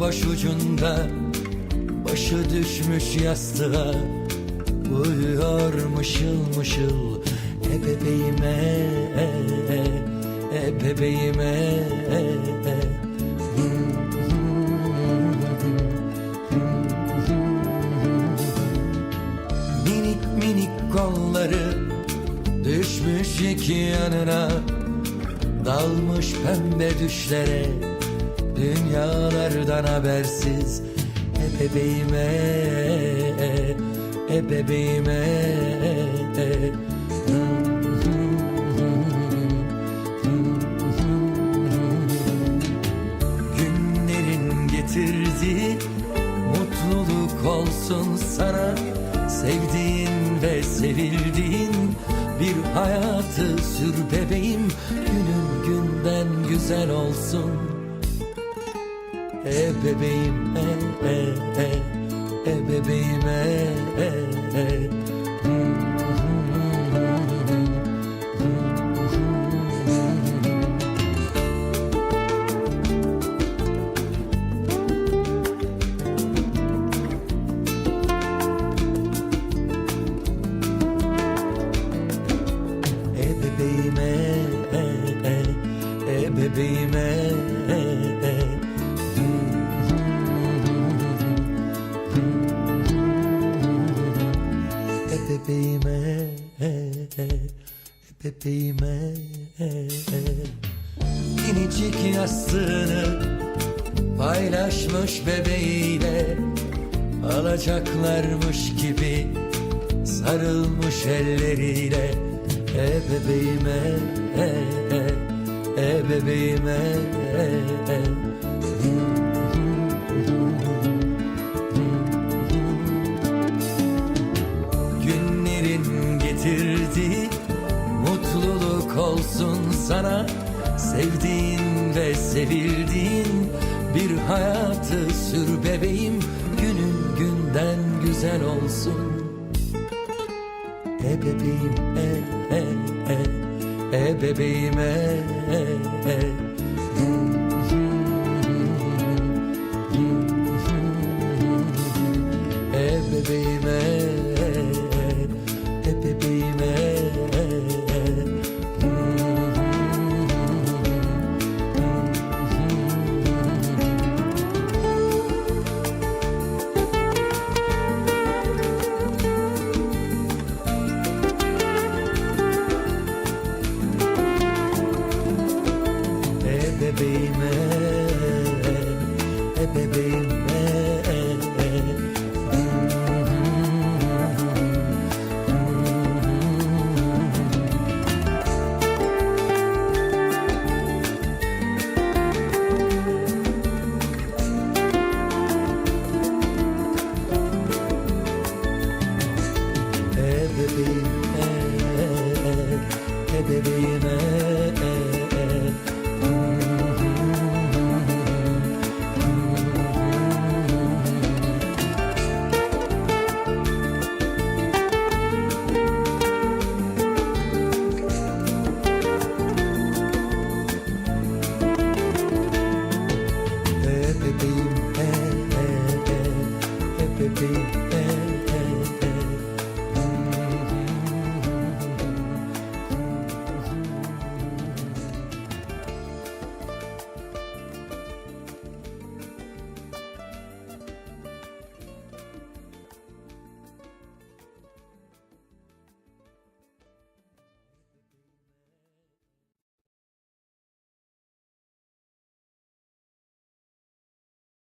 Başucunda Başı düşmüş yastığa Uyuyor mışıl mışıl E bebeğime e, e, e bebeğime e, e. Minik minik kolları Düşmüş iki yanına Dalmış pembe düşlere Dünyalardan habersiz E bebeğime E bebeğime e. Günlerin getirdiği Mutluluk olsun sana. Sevdiğin ve sevildiğin Bir hayatı sür bebeğim. Günün günden güzel olsun E bebeğim e e e E bebeğim e e e. E bebeğime e e E bebeğime e e bebeğime bebeğime. Minicik yastığını paylaşmış bebeğiyle Alacaklarmış gibi sarılmış elleriyle. E bebeğime e e E bebeğime. e e olsun sana. Sevdiğin ve sevildiğin bir hayatı sür bebeğim. Günün günden güzel olsun. E bebeğim e e e E bebeğim e e e. E bebeğim e e e E